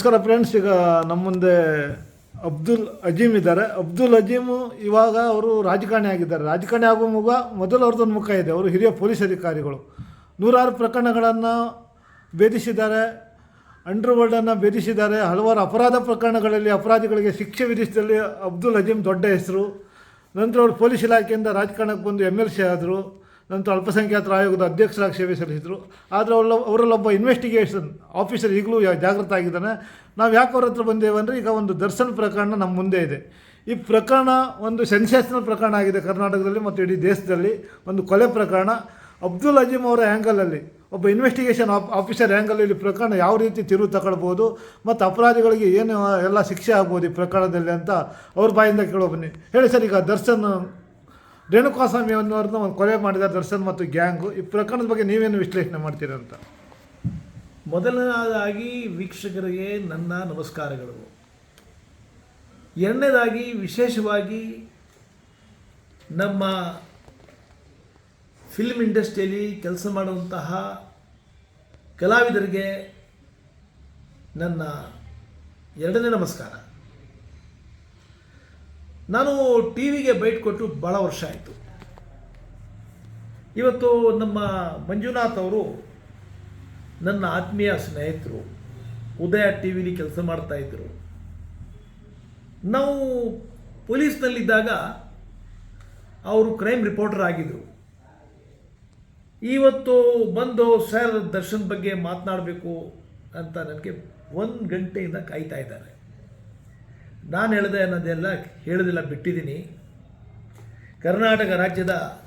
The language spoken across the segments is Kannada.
ನಮಸ್ಕಾರ ಫ್ರೆಂಡ್ಸ್ ಈಗ ನಮ್ಮ ಮುಂದೆ ಅಬ್ದುಲ್ ಅಜೀಮ್ ಇದ್ದಾರೆ. ಅಬ್ದುಲ್ ಅಜೀಮು ಇವಾಗ ಅವರು ರಾಜಕಾರಣಿ ಆಗಿದ್ದಾರೆ. ರಾಜಕಾರಣಿ ಆಗುವ ಮುಗ ಮೊದಲು ಅವ್ರದ್ದೊಂದು ಮುಖ ಇದೆ. ಅವರು ಹಿರಿಯ ಪೊಲೀಸ್ ಅಧಿಕಾರಿಗಳು. ನೂರಾರು ಪ್ರಕರಣಗಳನ್ನು ಭೇದಿಸಿದ್ದಾರೆ. ಅಂಡರ್ವರ್ಲ್ಡನ್ನು ಭೇದಿಸಿದ್ದಾರೆ. ಹಲವಾರು ಅಪರಾಧ ಪ್ರಕರಣಗಳಲ್ಲಿ ಅಪರಾಧಿಗಳಿಗೆ ಶಿಕ್ಷೆ ವಿಧಿಸಿದಲ್ಲಿ ಅಬ್ದುಲ್ ಅಜೀಮ್ ದೊಡ್ಡ ಹೆಸರು. ನಂತರ ಅವರು ಪೊಲೀಸ್ ಇಲಾಖೆಯಿಂದ ರಾಜಕಾರಣಕ್ಕೆ ಬಂದು ಎಂ ಎಲ್ ಸಿ ಆದರು. ನಂತರ ಅಲ್ಪಸಂಖ್ಯಾತರ ಆಯೋಗದ ಅಧ್ಯಕ್ಷರಾಗಿ ಸೇವೆ ಸಲ್ಲಿಸಿದರು. ಆದರೆ ಅವರ ಅವರಲ್ಲೊಬ್ಬ ಇನ್ವೆಸ್ಟಿಗೇಷನ್ ಆಫೀಸರ್ ಈಗಲೂ ಜಾಗೃತ ಆಗಿದ್ದಾನೆ. ನಾವು ಯಾಕೆ ಅವ್ರ ಹತ್ರ ಬಂದೇವೆ ಅಂದರೆ ಈಗ ಒಂದು ದರ್ಶನ್ ಪ್ರಕರಣ ನಮ್ಮ ಮುಂದೆ ಇದೆ. ಈ ಪ್ರಕರಣ ಒಂದು ಸೆನ್ಸೇಷನಲ್ ಪ್ರಕರಣ ಆಗಿದೆ ಕರ್ನಾಟಕದಲ್ಲಿ ಮತ್ತು ಇಡೀ ದೇಶದಲ್ಲಿ. ಒಂದು ಕೊಲೆ ಪ್ರಕರಣ. ಅಬ್ದುಲ್ ಅಜೀಮ್ ಅವರ ಆ್ಯಂಗಲಲ್ಲಿ ಒಬ್ಬ ಇನ್ವೆಸ್ಟಿಗೇಷನ್ ಆಫ್ ಆಫೀಸರ್ ಆ್ಯಂಗಲಲ್ಲಿ ಪ್ರಕರಣ ಯಾವ ರೀತಿ ತಿರುವು ತಗೊಳ್ಬೋದು ಮತ್ತು ಅಪರಾಧಿಗಳಿಗೆ ಏನು ಎಲ್ಲ ಶಿಕ್ಷೆ ಆಗ್ಬೋದು ಈ ಪ್ರಕರಣದಲ್ಲಿ ಅಂತ ಅವ್ರ ಬಾಯಿಂದ ಕೇಳೋ ಬನ್ನಿ ಹೇಳಿ ಸರ್, ಈಗ ದರ್ಶನ್ ರೇಣುಕಾಸ್ವಾಮಿ ಅನ್ನೋರನ್ನ ಒಂದು ಕೊಲೆ ಮಾಡಿದ ದರ್ಶನ್ ಮತ್ತು ಗ್ಯಾಂಗು. ಈ ಪ್ರಕರಣದ ಬಗ್ಗೆ ನೀವೇನು ವಿಶ್ಲೇಷಣೆ ಮಾಡ್ತೀರಂತ ಮೊದಲನೇದಾಗಿ ವೀಕ್ಷಕರಿಗೆ ನನ್ನ ನಮಸ್ಕಾರಗಳು. ಎರಡನೇದಾಗಿ ವಿಶೇಷವಾಗಿ ನಮ್ಮ ಫಿಲ್ಮ್ ಇಂಡಸ್ಟ್ರಿಯಲ್ಲಿ ಕೆಲಸ ಮಾಡುವಂತಹ ಕಲಾವಿದರಿಗೆ ನನ್ನ ಎರಡನೇ ನಮಸ್ಕಾರ. ನಾನು ಟಿ ವಿಗೆ ಬೈಟ್ ಕೊಟ್ಟು ಭಾಳ ವರ್ಷ ಆಯಿತು. ಇವತ್ತು ನಮ್ಮ ಮಂಜುನಾಥ್ ಅವರು ನನ್ನ ಆತ್ಮೀಯ ಸ್ನೇಹಿತರು, ಉದಯ ಟಿ ವಿಲಿ ಕೆಲಸ ಮಾಡ್ತಾ ಇದ್ದರು ನಾವು ಪೊಲೀಸ್ನಲ್ಲಿದ್ದಾಗ ಅವರು ಕ್ರೈಮ್ ರಿಪೋರ್ಟರ್ ಆಗಿದ್ದರು ಇವತ್ತು ಬಂದು ಸರ್ ದರ್ಶನ್ ಬಗ್ಗೆ ಮಾತನಾಡಬೇಕು ಅಂತ ನನಗೆ ಒಂದು ಗಂಟೆಯಿಂದ ಕಾಯ್ತಾ ಇದ್ದಾರೆ. ನಾನು ಹೇಳಿದೆ ಅನ್ನೋದೆಲ್ಲ ಹೇಳೋದಿಲ್ಲ, ಬಿಟ್ಟಿದ್ದೀನಿ. ಕರ್ನಾಟಕ ರಾಜ್ಯದ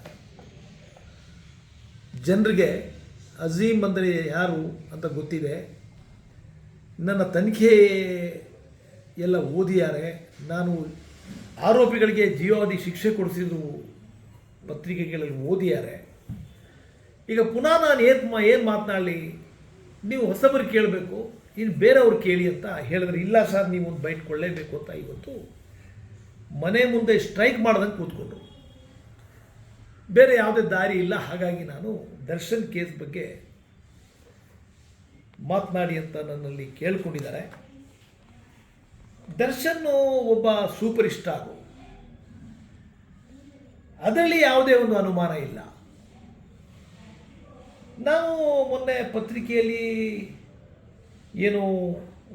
ಜನರಿಗೆ ಅಜೀಮ್ ಅಂದರೆ ಯಾರು ಅಂತ ಗೊತ್ತಿದೆ. ನನ್ನ ತನಿಖೆ ಎಲ್ಲ ಓದಿದ್ದಾರೆ. ನಾನು ಆರೋಪಿಗಳಿಗೆ ಜೀವಾವಧಿ ಶಿಕ್ಷೆ ಕೊಡಿಸಿದ್ರು ಪತ್ರಿಕೆಗಳಲ್ಲಿ ಓದಿದ್ದಾರೆ. ಈಗ ಪುನಃ ನಾನು ಏನು ಏನು ಮಾತನಾಡಲಿ? ನೀವು ಹೊಸಬರು ಕೇಳಬೇಕು. ಇನ್ನು ಬೇರೆಯವ್ರು ಕೇಳಿ ಅಂತ ಹೇಳಿದ್ರೆ, ಇಲ್ಲ ಸರ್ ನೀವು ಒಂದು ಬೈಟ್ ಕೊಳ್ಳೇಬೇಕು ಅಂತ ಇವತ್ತು ಮನೆ ಮುಂದೆ ಸ್ಟ್ರೈಕ್ ಮಾಡ್ದಂಗೆ ಕೂತ್ಕೊಂಡ್ರು. ಬೇರೆ ಯಾವುದೇ ದಾರಿ ಇಲ್ಲ, ಹಾಗಾಗಿ ನಾನು ದರ್ಶನ್ ಕೇಸ್ ಬಗ್ಗೆ ಮಾತನಾಡಿ ಅಂತ ನನ್ನಲ್ಲಿ ಕೇಳ್ಕೊಂಡಿದ್ದಾರೆ. ದರ್ಶನ್ ಒಬ್ಬ ಸೂಪರ್ ಸ್ಟಾರು ಅದರಲ್ಲಿ ಯಾವುದೇ ಒಂದು ಅನುಮಾನ ಇಲ್ಲ. ನಾವು ಮೊನ್ನೆ ಪತ್ರಿಕೆಯಲ್ಲಿ ಏನು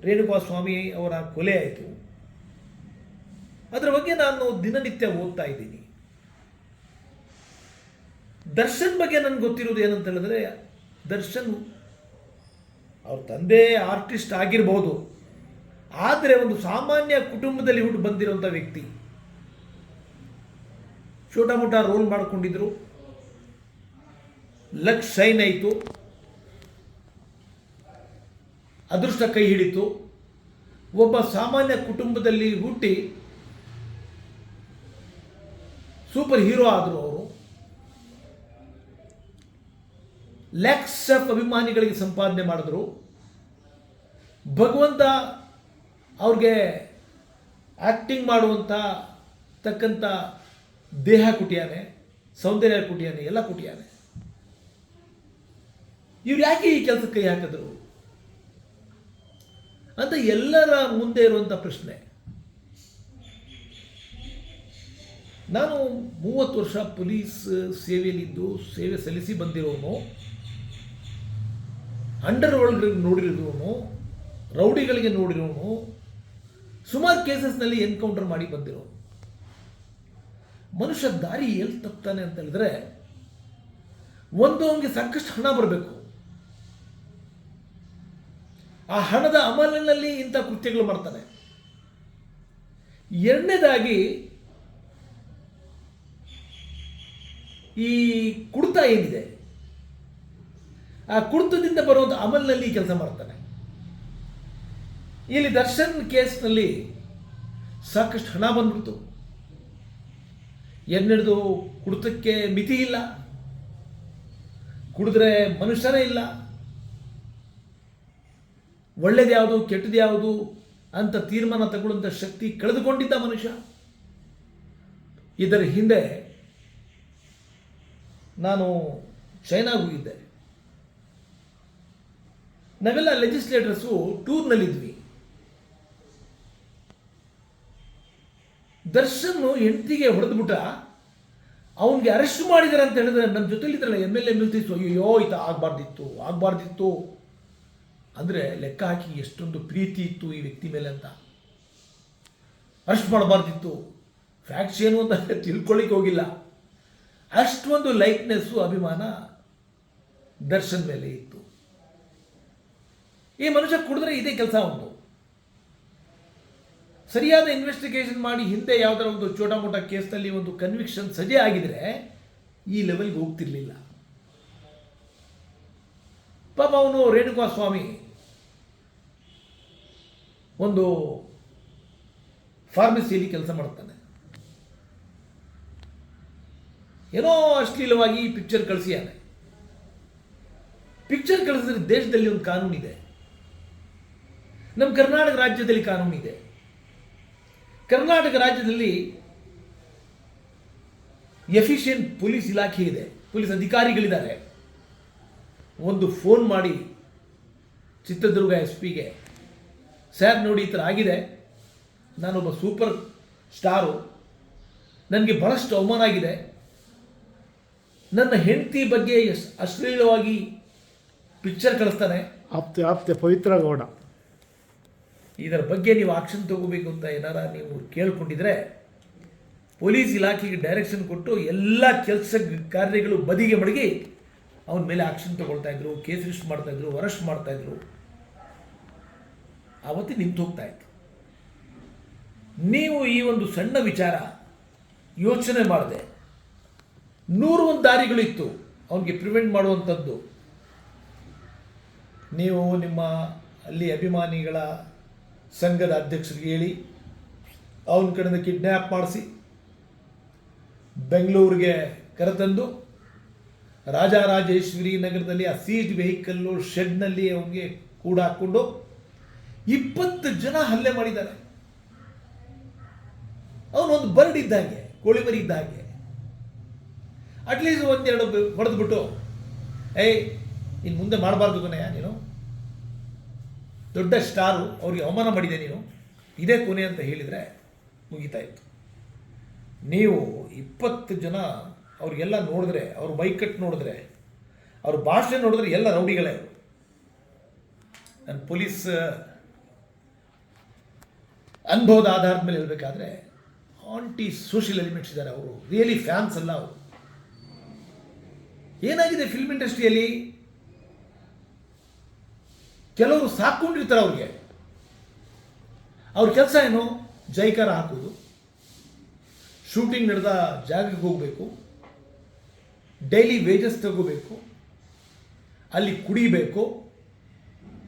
ರೇಣುಕಾಸ್ವಾಮಿ ಅವರ ಕೊಲೆ ಆಯಿತು. ಅದರ ಬಗ್ಗೆ ನಾನು ದಿನನಿತ್ಯ ಓದ್ತಾ ಇದ್ದೀನಿ. ದರ್ಶನ್ ಬಗ್ಗೆ ನನಗೆ ಗೊತ್ತಿರೋದು ಏನಂತ ಹೇಳಿದ್ರೆ, ದರ್ಶನ್ ಅವ್ರ ತಂದೆ ಆರ್ಟಿಸ್ಟ್ ಆಗಿರಬಹುದು ಆದರೆ ಒಂದು ಸಾಮಾನ್ಯ ಕುಟುಂಬದಲ್ಲಿ ಹುಟ್ಟು ಬಂದಿರುವಂಥ ವ್ಯಕ್ತಿ. ಛೋಟ ಮೋಟ ರೋಲ್ ಮಾಡಿಕೊಂಡಿದ್ರು. ಲಕ್ ಶೈನ್ ಆಯಿತು. ಅದೃಷ್ಟ ಕೈ ಹಿಡಿತು. ಒಬ್ಬ ಸಾಮಾನ್ಯ ಕುಟುಂಬದಲ್ಲಿ ಹುಟ್ಟಿ ಸೂಪರ್ ಹೀರೋ ಆದರು ಅವರು. ಲ್ಯಾಕ್ಸ್ ಆಫ್ ಅಭಿಮಾನಿಗಳಿಗೆ ಸಂಪಾದನೆ ಮಾಡಿದ್ರು. ಭಗವಂತ ಅವ್ರಿಗೆ ಆ್ಯಕ್ಟಿಂಗ್ ಮಾಡುವಂಥ ತಕ್ಕಂಥ ದೇಹ ಕುಟಿಯಾನೆ, ಸೌಂದರ್ಯ ಕುಟಿಯಾನೆ, ಎಲ್ಲ ಕುಟಿಯಾನೆ. ಇವ್ರು ಯಾಕೆ ಈ ಕೆಲಸಕ್ಕೆ ಕೈ ಹಾಕಿದ್ರು? ಅಂತ ಎಲ್ಲರ ಮುಂದೆ ಇರುವಂಥ ಪ್ರಶ್ನೆ. ನಾನು ಮೂವತ್ತು ವರ್ಷ ಪೊಲೀಸ್ ಸೇವೆಯಲ್ಲಿದ್ದು, ಸೇವೆ ಸಲ್ಲಿಸಿ ಬಂದಿರೋನು. ಅಂಡರ್ ವರ್ಲ್ಡ್ಗಳಿಗೆ ನೋಡಿರೋನು, ರೌಡಿಗಳಿಗೆ ನೋಡಿರೋನು, ಸುಮಾರು ಕೇಸಸ್ನಲ್ಲಿ ಎನ್ಕೌಂಟರ್ ಮಾಡಿ ಬಂದಿರೋನು. ಮನುಷ್ಯ ದಾರಿ ಎಲ್ಲಿ ತಪ್ತಾನೆ ಅಂತ ಹೇಳಿದ್ರೆ ಒಂದು ಸಾಕಷ್ಟು ಹಣ ಬರಬೇಕು. ಆ ಹಣದ ಅಮಲಿನಲ್ಲಿ ಇಂಥ ಕೃತ್ಯಗಳು ಮಾಡ್ತಾನೆ ಎರಡನೇದಾಗಿ, ಈ ಕುಡ್ತ ಏನಿದೆ? ಆ ಕುಡ್ತದಿಂದ ಬರುವಂಥ ಅಮಲ್ನಲ್ಲಿ ಕೆಲಸ ಮಾಡ್ತಾನೆ ಇಲ್ಲಿ ದರ್ಶನ್ ಕೇಸ್ನಲ್ಲಿ ಸಾಕಷ್ಟು ಹಣ ಬಂದ್ಬಿಡ್ತು. ಎನ್ನಿಡ್ದು ಕುಡ್ತಕ್ಕೆ ಮಿತಿ ಇಲ್ಲ. ಕುಡಿದ್ರೆ ಮನುಷ್ಯನೇ ಇಲ್ಲ. ಒಳ್ಳೇದು ಯಾವುದು ಕೆಟ್ಟದ್ದು ಯಾವುದು ಅಂತ ತೀರ್ಮಾನ ತಗೊಳ್ಳುವಂಥ ಶಕ್ತಿ ಕಳೆದುಕೊಂಡಿದ್ದ ಮನುಷ್ಯ. ಇದರ ಹಿಂದೆ ನಾನು ಚೈನಾಗೆ ಹೋಗಿದ್ದೆ ನಾವೆಲ್ಲ ಲೆಜಿಸ್ಲೇಟರ್ಸು ಟೂರ್ನಲ್ಲಿದ್ವಿ. ದರ್ಶನ್ ಹೆಂಡತಿಗೆ ಹೊಡೆದ್ಬಿಟ್ಟ, ಅವನಿಗೆ ಅರೆಸ್ಟ್ ಮಾಡಿದ್ದಾರೆ ಅಂತ ಹೇಳಿದ್ರೆ ನಮ್ಮ ಜೊತೆಲಿದ್ರಲ್ಲ ಎಂ ಎಲ್ ಎ ಮಿಲ್ತಿತ್ತು ಅಯ್ಯೋ ಇದು ಆಗಬಾರ್ದಿತ್ತು ಆಗಬಾರ್ದಿತ್ತು. ಅಂದರೆ ಲೆಕ್ಕ ಹಾಕಿ ಎಷ್ಟೊಂದು ಪ್ರೀತಿ ಇತ್ತು ಈ ವ್ಯಕ್ತಿ ಮೇಲೆ ಅಂತ. ಅರೆಸ್ಟ್ ಮಾಡಬಾರ್ದಿತ್ತು. ಫ್ಯಾಕ್ಟ್ಸ್ ಏನು ಅಂತ ತಿಳ್ಕೊಳ್ಳಿಕ್ಕೆ ಹೋಗಿಲ್ಲ. ಅಷ್ಟೊಂದು ಲೈಟ್ನೆಸ್ಸು ಅಭಿಮಾನ ದರ್ಶನ್ ಮೇಲೆ ಇತ್ತು. ಈ ಮನುಷ್ಯ ಕುಡಿದ್ರೆ ಇದೇ ಕೆಲಸ ಉಂಟು. ಸರಿಯಾದ ಇನ್ವೆಸ್ಟಿಗೇಷನ್ ಮಾಡಿ ಹಿಂದೆ ಯಾವುದರ ಒಂದು ಚೋಟ ಮೋಟ ಕೇಸ್ನಲ್ಲಿ ಒಂದು ಕನ್ವಿಕ್ಷನ್ ಸಜೆ ಆಗಿದ್ರೆ ಈ ಲೆವೆಲ್ಗೆ ಹೋಗ್ತಿರ್ಲಿಲ್ಲ. ಪಾಪ ಅವನು ರೇಣುಕಾ ಸ್ವಾಮಿ. ಒಂದು ಫಾರ್ಮಸಿಯಲ್ಲಿ ಕೆಲಸ ಮಾಡ್ತಾನೆ. ಏನೋ ಅಶ್ಲೀಲವಾಗಿ ಪಿಕ್ಚರ್ ಕಳಿಸಿಯಾನೆ ಪಿಕ್ಚರ್ ಕಳಿಸಿದ್ರೆ ದೇಶದಲ್ಲಿ ಒಂದು ಕಾನೂನಿದೆ ನಮ್ಮ ಕರ್ನಾಟಕ ರಾಜ್ಯದಲ್ಲಿ ಕಾನೂನಿದೆ ಕರ್ನಾಟಕ ರಾಜ್ಯದಲ್ಲಿ ಎಫಿಷಿಯಂಟ್ ಪೊಲೀಸ್ ಇಲಾಖೆ ಇದೆ. ಪೊಲೀಸ್ ಅಧಿಕಾರಿಗಳಿದ್ದಾರೆ. ಒಂದು ಫೋನ್ ಮಾಡಿ ಚಿತ್ರದುರ್ಗ ಎಸ್ ಪಿಗೆ ಸರ್ ನೋಡಿ ಈ ಥರ ಆಗಿದೆ. ನಾನೊಬ್ಬ ಸೂಪರ್ ಸ್ಟಾರು ನನಗೆ ಭಾಳಷ್ಟು ಅವಮಾನ ಆಗಿದೆ. ನನ್ನ ಹೆಂಡತಿ ಬಗ್ಗೆ ಅಶ್ಲೀಲವಾಗಿ ಪಿಕ್ಚರ್ ಕಳಿಸ್ತಾನೆ. ಆಪ್ತೆ ಆಪ್ತೆ ಪವಿತ್ರ ಗೌಡ. ಇದರ ಬಗ್ಗೆ ನೀವು ಆಕ್ಷನ್ ತಗೋಬೇಕು ಅಂತ ಏನಾರ ನೀವು ಕೇಳ್ಕೊಂಡಿದ್ರೆ ಪೊಲೀಸ್ ಇಲಾಖೆಗೆ ಡೈರೆಕ್ಷನ್ ಕೊಟ್ಟು ಎಲ್ಲ ಕೆಲಸ ಕಾರ್ಯಗಳು ಬದಿಗೆ ಮಡಗಿ ಅವನ ಮೇಲೆ ಆಕ್ಷನ್ ತಗೊಳ್ತಾ ಇದ್ರು ಕೇಸ್ ರಿಜಿಸ್ಟರ್ ಮಾಡ್ತಾ ಇದ್ರು ಅರೆಸ್ಟ್ ಮಾಡ್ತಾ ಇದ್ರು. ಆವತ್ತು ನಿಂತು ಹೋಗ್ತಾ ಇತ್ತು ನೀವು ಈ ಒಂದು ಸಣ್ಣ ವಿಚಾರ ಯೋಚನೆ ಮಾಡಿದೆ. ನೂರು ಒಂದು ದಾರಿಗಳಿತ್ತು ಅವನಿಗೆ ಪ್ರಿವೆಂಟ್ ಮಾಡುವಂಥದ್ದು. ನೀವು ನಿಮ್ಮ ಅಲ್ಲಿ ಅಭಿಮಾನಿಗಳ ಸಂಘದ ಅಧ್ಯಕ್ಷರಿಗೆ ಹೇಳಿ, ಅವನ ಕಡೆಯಿಂದ ಕಿಡ್ನ್ಯಾಪ್ ಮಾಡಿಸಿ, ಬೆಂಗಳೂರಿಗೆ ಕರೆತಂದು, ರಾಜಾರಾಜೇಶ್ವರಿ ನಗರದಲ್ಲಿ ಆ ಸೀಟ್ ವೆಹಿಕಲ್ಲು ಶೆಡ್ನಲ್ಲಿ ಅವನಿಗೆ ಕೂಡ ಹಾಕ್ಕೊಂಡು ಇಪ್ಪತ್ತು ಜನ ಹಲ್ಲೆ ಮಾಡಿದ್ದಾರೆ. ಅವನೊಂದು ಬರ್ಡ್ ಇದ್ದಾಗೆ, ಕೋಳಿ ಮರಿ ಇದ್ದಾಗೆ. ಅಟ್ಲೀಸ್ಟ್ ಒಂದೆರಡು ಹೊಡೆದ್ಬಿಟ್ಟು, ಏಯ್ ಇನ್ನು ಮುಂದೆ ಮಾಡಬಾರ್ದು ಕೊನೆಯ ನೀನು. ದೊಡ್ಡ ಸ್ಟಾರು ಅವ್ರಿಗೆ ಅವಮಾನ ಮಾಡಿದೆ ನೀನು. ಇದೇ ಕೊನೆ ಅಂತ ಹೇಳಿದರೆ ಮುಗಿತಾ ಇತ್ತು. ನೀವು ಇಪ್ಪತ್ತು ಜನ ಅವ್ರಿಗೆಲ್ಲ ನೋಡಿದ್ರೆ, ಅವ್ರ ಬೈಕಟ್ ನೋಡಿದ್ರೆ, ಅವ್ರ ಭಾಷೆ ನೋಡಿದ್ರೆ ಎಲ್ಲ ರೌಡಿಗಳೇ ನಾನು ಪೊಲೀಸ್ ಅನುಭವದ ಆಧಾರದ ಮೇಲೆ ಹೇಳಬೇಕಾದ್ರೆ ಆಂಟಿ ಸೋಷಿಯಲ್ ಎಲಿಮೆಂಟ್ಸ್ ಇದ್ದಾರೆ ಅವರು. ರಿಯಲಿ ಫ್ಯಾನ್ಸ್ ಅಲ್ಲ ಅವರು. ಏನಾಗಿದೆ ಫಿಲ್ಮ್ ಇಂಡಸ್ಟ್ರಿಯಲ್ಲಿ? ಕೆಲವರು ಸಾಕೊಂಡಿರ್ತಾರೆ ಅವ್ರಿಗೆ. ಅವ್ರ ಕೆಲಸ ಏನು? ಜೈಕಾರ ಹಾಕೋದು ಶೂಟಿಂಗ್ ನಡೆದ ಜಾಗಕ್ಕೆ ಹೋಗಬೇಕು. ಡೈಲಿ ವೇಜಸ್ ತಗೋಬೇಕು. ಅಲ್ಲಿ ಕುಡಿಬೇಕು.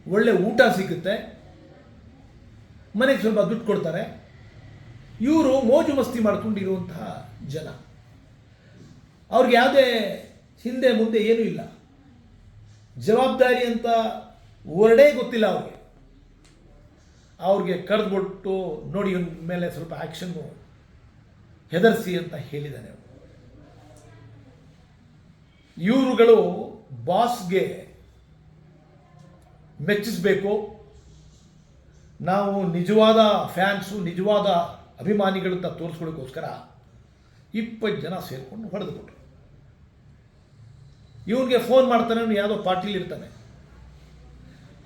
ಒಳ್ಳೆ ಊಟ ಸಿಗುತ್ತೆ. ಮನೆಗೆ ಸ್ವಲ್ಪ ದುಡ್ಡು ಕೊಡ್ತಾರೆ. ಇವರು ಮೋಜು ಮಸ್ತಿ ಮಾಡ್ಕೊಂಡಿರುವಂತಹ ಜನ. ಅವ್ರಿಗೆ ಯಾವುದೇ ಹಿಂದೆ ಮುಂದೆ ಏನೂ ಇಲ್ಲ. ಜವಾಬ್ದಾರಿ ಅಂತ ವರ್ಡೇ ಗೊತ್ತಿಲ್ಲ ಅವ್ರಿಗೆ. ಅವ್ರಿಗೆ ಕರೆದ್ಬಿಟ್ಟು ನೋಡಿ ಮೇಲೆ ಸ್ವಲ್ಪ ಆ್ಯಕ್ಷನ್ನು ಹೆದರ್ಸಿ ಅಂತ ಹೇಳಿದ್ದಾನೆ. ಇವರುಗಳು ಬಾಸ್ಗೆ ಮೆಚ್ಚಿಸಬೇಕು. ನಾವು ನಿಜವಾದ ಫ್ಯಾನ್ಸು, ನಿಜವಾದ ಅಭಿಮಾನಿಗಳು ಅಂತ ತೋರಿಸ್ಕೊಳ್ಳೋಕ್ಕೋಸ್ಕರ ಇಪ್ಪತ್ತು ಜನ ಸೇರಿಕೊಂಡು ಹೊಡೆದುಬಿಟ್ರು. ಇವನಿಗೆ ಫೋನ್ ಮಾಡ್ತಾನೆ ಅವನು ಯಾವುದೋ ಪಾರ್ಟಿಲಿ ಇರ್ತಾನೆ.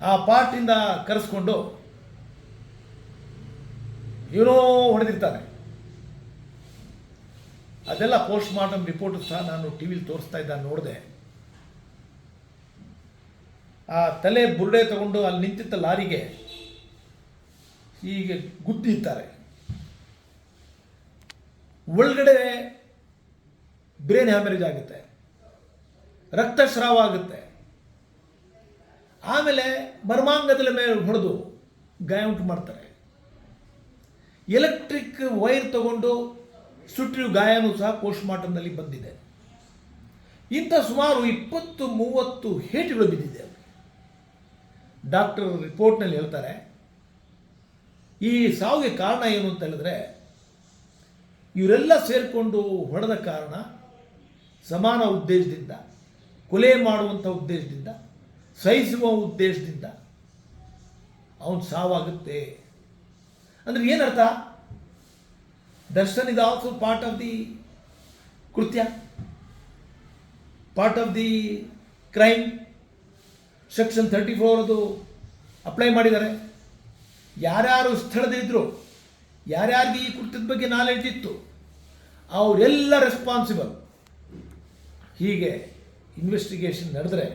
ಆ ಪಾರ್ಟಿಂದ ಕರೆಸ್ಕೊಂಡು ಇವನೋ ಹೊಡೆದಿರ್ತಾನೆ. ಅದೆಲ್ಲ ಪೋಸ್ಟ್ ಮಾರ್ಟಮ್ ರಿಪೋರ್ಟ್ ಸಹ ನಾನು ಟಿ ವಿಲಿ ತೋರಿಸ್ತಾ ಇದ್ದ, ನೋಡಿದೆ. ಆ ತಲೆ ಬುರುಡೆ ತಗೊಂಡು ಅಲ್ಲಿ ನಿಂತಿದ್ದ ಲಾರಿಗೆ ಹೀಗೆ ಗುದ್ದಿರ್ತಾರೆ ಒಳಗಡೆ ಬ್ರೇನ್ ಹ್ಯಾಮರೇಜ್ ಆಗುತ್ತೆ. ರಕ್ತಸ್ರಾವ ಆಗುತ್ತೆ. ಆಮೇಲೆ ಮರ್ಮಾಂಗದಲ್ಲಿ ಮೇಲೆ ಹೊಡೆದು ಗಾಯ ಉಂಟು ಮಾಡ್ತಾರೆ. ಎಲೆಕ್ಟ್ರಿಕ್ ವೈರ್ ತಗೊಂಡು ಸುಟ್ಟಿರು ಗಾಯನೂ ಸಹ ಪೋಸ್ಟ್ ಮಾರ್ಟಮ್ನಲ್ಲಿ ಬಂದಿದೆ. ಇಂಥ ಸುಮಾರು ಇಪ್ಪತ್ತು ಮೂವತ್ತು ಹೇಟುಗಳು ಬಿದ್ದಿದೆ. ಡಾಕ್ಟರ್ ರಿಪೋರ್ಟ್ನಲ್ಲಿ ಹೇಳ್ತಾರೆ ಈ ಸಾವಿಗೆ ಕಾರಣ ಏನು ಅಂತ ಹೇಳಿದ್ರೆ, ಇವರೆಲ್ಲ ಸೇರಿಕೊಂಡು ಹೊಡೆದ ಕಾರಣ ಸಮಾನ ಉದ್ದೇಶದಿಂದ, ಕೊಲೆ ಮಾಡುವಂಥ ಉದ್ದೇಶದಿಂದ, ಸಹಿಸುವ ಉದ್ದೇಶದಿಂದ ಅವನು ಸಾವಾಗುತ್ತೆ. ಅಂದರೆ ಏನರ್ಥ? Darshan is also part of the ಕೃತ್ಯ part of the crime section thirty four ಅದು ಅಪ್ಲೈ ಮಾಡಿದ್ದಾರೆ. ಯಾರ್ಯಾರು ಸ್ಥಳದಲ್ಲಿದ್ದರು ಯಾರ್ಯಾರಿಗೆ ಈ ಕೃತ್ಯದ ಬಗ್ಗೆ ನಾಲೆಡ್ಜ್ ಇತ್ತು, ಅವರೆಲ್ಲ ರೆಸ್ಪಾನ್ಸಿಬಲ್ ಹೀಗೆ ಇನ್ವೆಸ್ಟಿಗೇಷನ್ ನಡೆದರೆ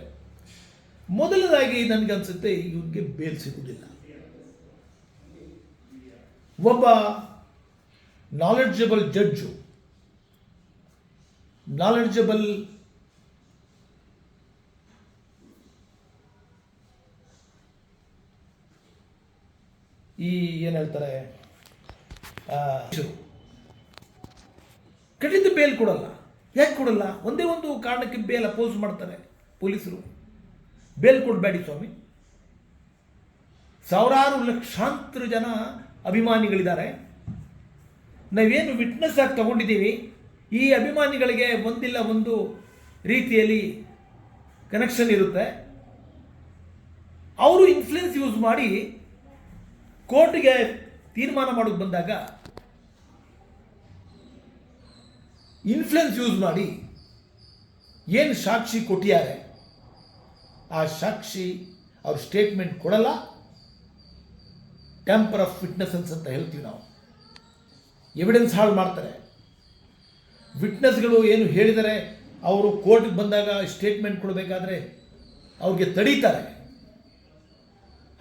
ನನಗೆ ನನಗನ್ಸುತ್ತೆ ಇವನಿಗೆ ಬೇಲ್ ಸಿಗುವುದಿಲ್ಲ ಒಬ್ಬ ನಾಲೆಡ್ಜಬಲ್ ಜಡ್ಜು ನಾಲೆಡ್ಜಬಲ್ ಈ ಏನು ಹೇಳ್ತಾರೆ ಖಂಡಿತ ಬೇಲ್ ಕೊಡಲ್ಲ. ಯಾಕೆ ಕೊಡಲ್ಲ? ಒಂದೇ ಒಂದು ಕಾರಣಕ್ಕೆ ಬೇಲ್ ಅಪೋಸ್ ಮಾಡ್ತಾರೆ ಪೊಲೀಸರು. ಬೇಲ್ ಕೊಡಬೇಡಿ ಸ್ವಾಮಿ. ಸಾವಿರಾರು ಲಕ್ಷಾಂತರ ಜನ ಅಭಿಮಾನಿಗಳಿದ್ದಾರೆ. ನಾವೇನು ವಿಟ್ನೆಸ್ ಆಗಿ ತಗೊಂಡಿದ್ದೀವಿ. ಈ ಅಭಿಮಾನಿಗಳಿಗೆ ಒಂದಿಲ್ಲ ಒಂದು ರೀತಿಯಲ್ಲಿ ಕನೆಕ್ಷನ್ ಇರುತ್ತೆ. ಅವರು ಇನ್ಫ್ಲುಯೆನ್ಸ್ ಯೂಸ್ ಮಾಡಿ ಕೋರ್ಟ್ಗೆ ತೀರ್ಮಾನ ಮಾಡೋದು ಬಂದಾಗ ಇನ್ಫ್ಲುಯೆನ್ಸ್ ಯೂಸ್ ಮಾಡಿ ಏನು ಸಾಕ್ಷಿ ಕೊಟ್ಟಿದ್ದಾರೆ, ಆ ಸಾಕ್ಷಿ ಅವ್ರ ಸ್ಟೇಟ್ಮೆಂಟ್ ಕೊಡಲ್ಲ. ಟೆಂಪರ್ ಆಫ್ ವಿಟ್ನೆಸನ್ಸ್ ಅಂತ ಹೇಳ್ತೀವಿ ನಾವು. ಎವಿಡೆನ್ಸ್ ಹಾಳು ಮಾಡ್ತಾರೆ. ವಿಟ್ನೆಸ್ಗಳು ಏನು ಹೇಳಿದರೆ ಅವರು ಕೋರ್ಟ್ಗೆ ಬಂದಾಗ ಸ್ಟೇಟ್ಮೆಂಟ್ ಕೊಡಬೇಕಾದ್ರೆ ಅವ್ರಿಗೆ ತಡೀತಾರೆ.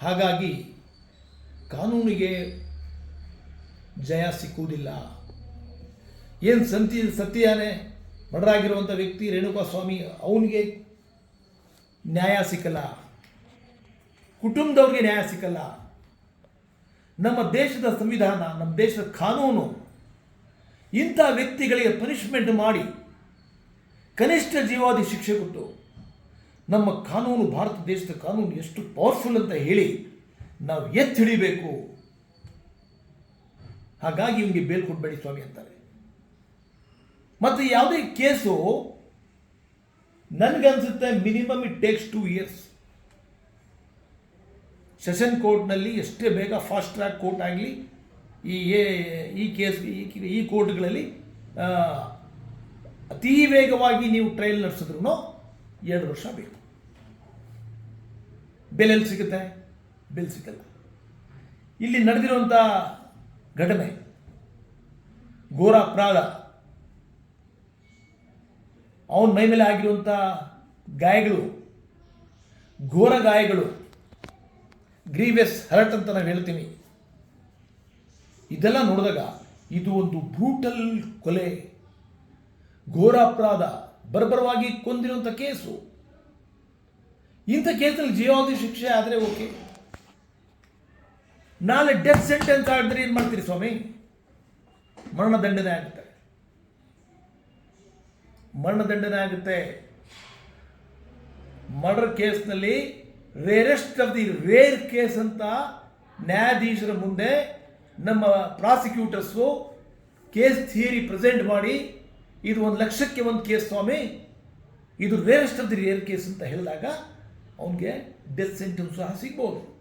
ಹಾಗಾಗಿ ಕಾನೂನಿಗೆ ಜಯ ಸಿಕ್ಕುವುದಿಲ್ಲ. ಏನು ಸಂತಿ, ಸತ್ಯಾನೆ ಬಡರಾಗಿರುವಂಥ ವ್ಯಕ್ತಿ ರೇಣುಕಾ ಸ್ವಾಮಿ ಅವನಿಗೆ ನ್ಯಾಯ ಸಿಕ್ಕಲ್ಲ. ಕುಟುಂಬದವ್ರಿಗೆ ನ್ಯಾಯ ಸಿಕ್ಕಲ್ಲ. ನಮ್ಮ ದೇಶದ ಸಂವಿಧಾನ, ನಮ್ಮ ದೇಶದ ಕಾನೂನು, ಇಂಥ ವ್ಯಕ್ತಿಗಳಿಗೆ ಪನಿಷ್ಮೆಂಟ್ ಮಾಡಿ ಕನಿಷ್ಠ ಜೀವಾದಿ ಶಿಕ್ಷೆ ಕೊಟ್ಟು ನಮ್ಮ ಕಾನೂನು, ಭಾರತ ದೇಶದ ಕಾನೂನು ಎಷ್ಟು ಪವರ್ಫುಲ್ ಅಂತ ಹೇಳಿ ನಾವು ಎತ್ತಿ ಹಿಡಿಬೇಕು. ಹಾಗಾಗಿ ಇವನಿಗೆ ಬೇಲ್ ಕೊಡಬೇಡಿ ಸ್ವಾಮಿ ಅಂತಾರೆ. ಮತ್ತು ಯಾವುದೇ ಕೇಸು ನನಗನ್ಸುತ್ತೆ minimum it takes two years. Session ಕೋರ್ಟ್ನಲ್ಲಿ ಎಷ್ಟೇ ಬೇಗ ಫಾಸ್ಟ್ ಟ್ರ್ಯಾಕ್ ಕೋರ್ಟ್ ಆಗಲಿ, ಈ ಏ- ಈ ಕೇಸ್, ಈ ಕೋರ್ಟ್ಗಳಲ್ಲಿ ಅತಿ ವೇಗವಾಗಿ ನೀವು ಟ್ರಯಲ್ ನಡೆಸಿದ್ರು ಎರಡು ವರ್ಷ ಬೇಕು. ಬೆಲೆ ಎಲ್ಲಿ ಸಿಗುತ್ತೆ. ಬೆಲ್ ಸಿಕ್ಕಲ್ಲ ಇಲ್ಲಿ ನಡೆದಿರುವಂಥ ಘಟನೆ, ಘೋರ ಅಪರಾಧ, ಅವನ ಮೈ ಮೇಲೆ ಆಗಿರುವಂಥ ಗಾಯಗಳು, ಘೋರ ಗಾಯಗಳು ಗ್ರೀವಿಯಸ್ ಹರಟ್ ಅಂತ ನಾವು ಹೇಳ್ತೀನಿ ಇದೆಲ್ಲ ನೋಡಿದಾಗ ಇದು ಒಂದು ಬ್ರೂಟಲ್ ಕೊಲೆ, ಘೋರ ಅಪರಾಧ, ಬರ್ಬರವಾಗಿ ಕೊಂದಿರುವಂಥ ಕೇಸು. ಇಂಥ ಕೇಸಲ್ಲಿ ಜೀವಾವಧಿ ಶಿಕ್ಷೆ ಆದರೆ ಓಕೆ ನಾಳೆ ಡೆತ್ ಸೆಂಟೆನ್ಸ್ ಆಡಿದ್ರೆ ಏನು ಮಾಡ್ತೀರಿ ಸ್ವಾಮಿ? ಮರಣದಂಡನೆ ಆಗುತ್ತೆ. ಮರಣದಂಡನೆ ಆಗುತ್ತೆ. ಮರ್ಡರ್ ಕೇಸ್ನಲ್ಲಿ rarest of the rare case ಅಂತ ನ್ಯಾಯಾಧೀಶರ ಮುಂದೆ ನಮ್ಮ ಪ್ರಾಸಿಕ್ಯೂಟರ್ಸು ಕೇಸ್ ಥಿಯರಿ ಪ್ರೆಸೆಂಟ್ ಮಾಡಿ, ಇದು ಒಂದು ಲಕ್ಷಕ್ಕೆ ಒಂದು ಕೇಸ್ ಸ್ವಾಮಿ. ಇದು rarest of the rare case ಅಂತ ಹೇಳಿದಾಗ ಅವನಿಗೆ ಡೆತ್ ಸೆಂಟೆನ್ಸ್ ಸಹ ಸಿಗ್ಬೋದು.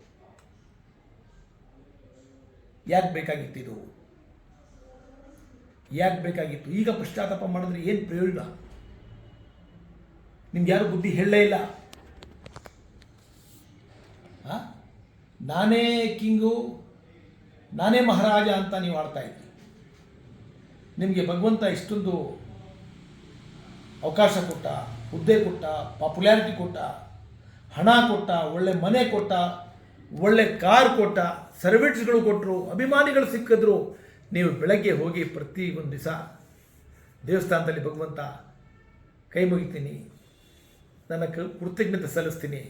ಯಾಕೆ ಬೇಕಾಗಿತ್ತು ಇದು? ಯಾಕೆ ಬೇಕಾಗಿತ್ತು? ಈಗ ಪಶ್ಚಾತ್ತಾಪ ಮಾಡಿದ್ರೆ ಏನು ಪ್ರಯೋಜನ? ನಿಮ್ಗೆ ಯಾರು ಬುದ್ಧಿ ಹೇಳಲೇ ಇಲ್ಲ? ನಾನೇ ಕಿಂಗು, ನಾನೇ ಮಹಾರಾಜ ಅಂತ ನೀವು ಆಡ್ತಾ ಇದ್ರಿ. ನಿಮಗೆ ಭಗವಂತ ಇಷ್ಟೊಂದು ಅವಕಾಶ ಕೊಟ್ಟ, ಹುದ್ದೆ ಕೊಟ್ಟ ಪಾಪ್ಯುಲಾರಿಟಿ ಕೊಟ್ಟ, ಹಣ ಕೊಟ್ಟ, ಒಳ್ಳೆ ಮನೆ ಕೊಟ್ಟ, ಒಳ್ಳೆ ಕಾರ್ ಕೊಟ್ಟ ಸರ್ವೆಂಟ್ಸ್ಗಳು ಕೊಟ್ಟರು ಅಭಿಮಾನಿಗಳು ಸಿಕ್ಕಿದ್ರು, ನೀವು ಬೆಳಗ್ಗೆ ಹೋಗಿ ಪ್ರತಿ ಒಂದು ದಿವಸ ದೇವಸ್ಥಾನದಲ್ಲಿ ಭಗವಂತ ಕೈ ಮುಗಿತೀನಿ, ನನ್ನ ಕೃತಜ್ಞತೆ ಸಲ್ಲಿಸ್ತೀನಿ,